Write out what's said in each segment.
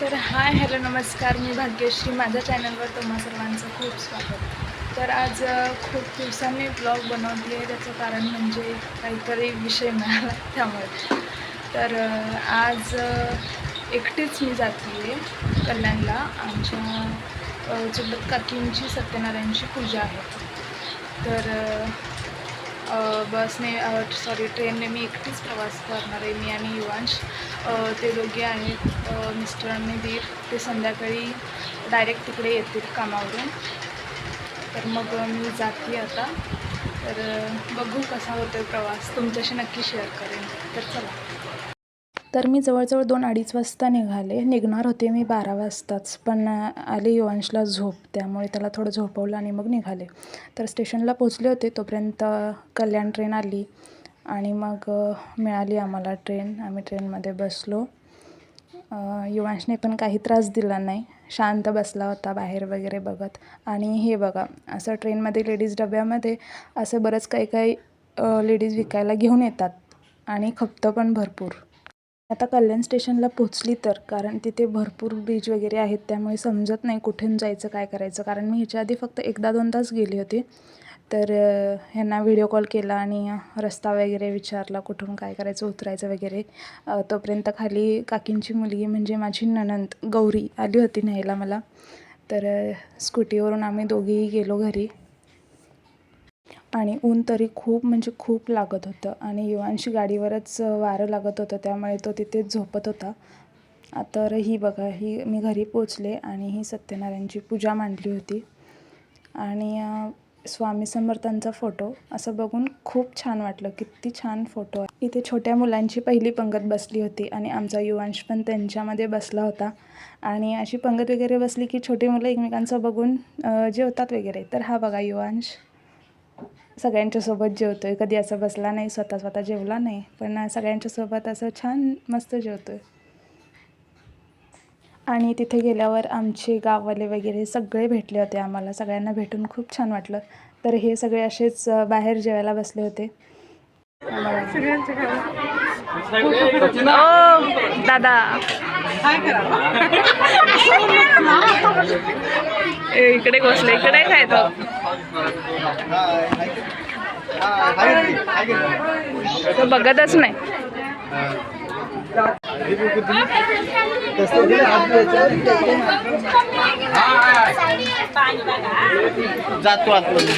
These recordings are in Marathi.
तर हाय हॅलो नमस्कार. मी भाग्यश्री. माझ्या चॅनलवर तुम्हा सर्वांचं खूप स्वागत. तर आज खूप दिवसांनी ब्लॉग बनवली आहे त्याचं कारण म्हणजे काहीतरी विषय मिळाला त्यामुळे. तर आज एकटीच मी जाते आहे कल्याणला. आमच्या चुलत काकींची सत्यनारायणची पूजा आहे. तर बसने सॉरी ट्रेनने मी एकटीच प्रवास करणार आहे मी आणि युवांश. ते दोघे आहेत मिस्टरांनी मिस्टर आणि दीर ते संध्याकाळी डायरेक्ट तिकडे येतील कामावरून. तर मग मी जाते आता. तर बघू कसा होतो प्रवास. तुमच्याशी नक्की शेअर करेन. तर चला. तर मी जवळजवळ दोन अडीच वाजता निघाले. निघणार होते मी बारा वाजताच पण आले आली युवांशला झोप त्यामुळे त्याला थोडं झोपवलं आणि मग निघाले. तर स्टेशनला पोचले होते तोपर्यंत कल्याण ट्रेन आली आणि मग मिळाली आम्हाला ट्रेन. आम्ही ट्रेनमध्ये बसलो. युवांशने पण काही त्रास दिला नाही. शांत बसला होता बाहेर वगैरे बघत. आणि हे बघा असं ट्रेनमध्ये लेडीज डब्यामध्ये असं बरंच काही काही लेडीज विकायला घेऊन येतात आणि खपतं पण भरपूर. आता कल्याण स्टेशनला पोचली तर कारण तिथे भरपूर ब्रिज वगैरे आहेत त्यामुळे समजत नाही कुठून जायचं काय करायचं. कारण मी ह्याच्या आधी फक्त एकदा दोन तास गेली होती. तर ह्यांना व्हिडिओ कॉल केला आणि रस्ता वगैरे विचारला कुठून काय करायचं उतरायचं वगैरे. तोपर्यंत खाली काकींची मुलगी म्हणजे माझी ननंद गौरी आली होती न्यायला मला. तर स्कूटीवरून आम्ही दोघीही गेलो घरी. आणि ऊन तरी खूप म्हणजे खूप लागत होतं. आणि युवांशी गाडीवरच वारं लागत होतं त्यामुळे तो तिथेच झोपत होता. तर ही बघा ही मी घरी पोचले आणि ही सत्यनारायणची पूजा मांडली होती. आणि स्वामी समर्थांचा फोटो असं बघून खूप छान वाटलं. किती छान फोटो आहे. इथे छोट्या मुलांची पहिली पंगत बसली होती आणि आमचा युवांश पण त्यांच्यामध्ये बसला होता. आणि अशी पंगत वगैरे बसली की छोटी मुलं एकमेकांचं बघून जेवतात वगैरे. तर हा बघा युवांश. सगळ्यांच्या सोबत जेवतोय. कधी असं बसला नाही स्वतः स्वतः जेवला नाही पण सगळ्यांच्या सोबत असं छान मस्त जेवतोय. आणि तिथे गेल्यावर आमचे गाववाले वगैरे सगळे भेटले होते आम्हाला. सगळ्यांना भेटून खूप छान वाटलं. तर हे सगळे असेच बाहेर जेवायला बसले होते. ओ दादा. इकडे घोसले इकडे काय तो? तो बघतच नाही. जातो आतमध्ये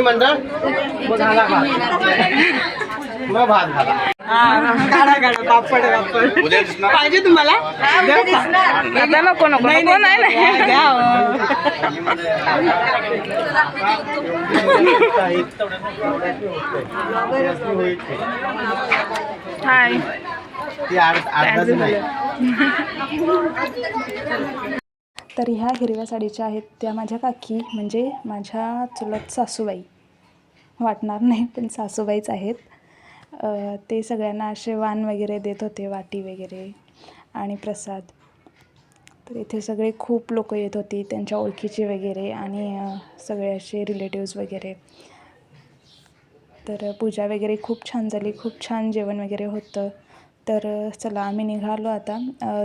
मंडळ मग घाला भात. मग भात पाहिजे तुम्हाला? आता नको नको नको नाही नाही हाय. ती अर्ध- अर्धाच नाही. तर ह्या हिरव्या साडीच्या आहेत त्या माझ्या काकी म्हणजे माझ्या चुलत सासूबाई. वाटणार नाही पण सासूबाईच आहेत. ते सगळ्यांना असे वाण वगैरे देत होते वाटी वगैरे आणि प्रसाद. तर इथे सगळे खूप लोक येत होती त्यांच्या ओळखीचे वगैरे आणि सगळे असे रिलेटिव्ज वगैरे. तर पूजा वगैरे खूप छान झाली खूप छान जेवण वगैरे होतं. तर चला आम्ही निघालो आता.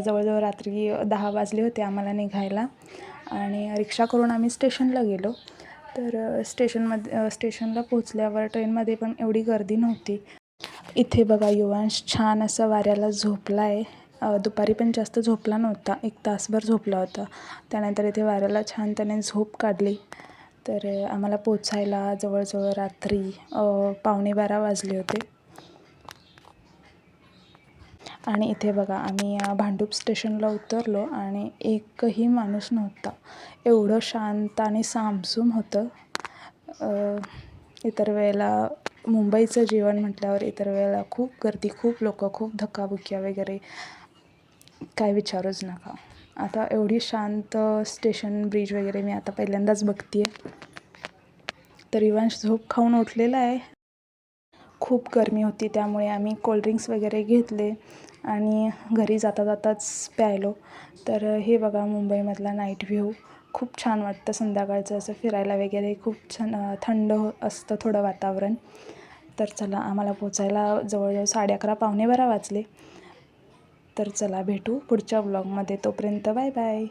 जवळजवळ रात्री दहा वाजले होते आम्हाला निघायला आणि रिक्षा करून आम्ही स्टेशनला गेलो. तर स्टेशनमध्ये स्टेशनला पोचल्यावर ट्रेनमध्ये पण एवढी गर्दी नव्हती. इथे बघा युवांश छान असं वाऱ्याला झोपला आहे दुपारी पण जास्त झोपला नव्हता. एक तासभर झोपला होता. त्यानंतर इथे वाऱ्याला छान त्याने झोप काढली. तर आम्हाला पोचायला जवळजवळ रात्री पावणे बारा वाजले होते. आणि इथे बघा आम्ही भांडूप स्टेशनला उतरलो आणि एकही माणूस नव्हता. एवढं शांत आणि सामसूम होतं. इतर वेळेला मुंबईचं जीवन म्हटल्यावर इतर वेळेला खूप गर्दी खूप लोक खूप धक्काबुक्क्या वगैरे. काय विचारूच नका. आता एवढी शांत स्टेशन ब्रिज वगैरे मी आता पहिल्यांदाच बघते तर इवांश झोप खाऊन उठलेला आहे. खूप गरमी होती त्यामुळे आम्ही कोल्ड्रिंक्स वगैरे घेतले आणि घरी जाता जाताच प्यायलो. तर हे बघा मुंबईमधला नाईट व्ह्यू खूप छान वाटतं संध्याकाळचं असं फिरायला वगैरे. खूप छान थंड हो- असतं थोडं वातावरण. तर चला आम्हाला पोचायला जवळजवळ साडे अकरा पावणे बारा वाजले. तर चला भेटू पुढच्या ब्लॉगमध्ये तोपर्यंत बाय बाय.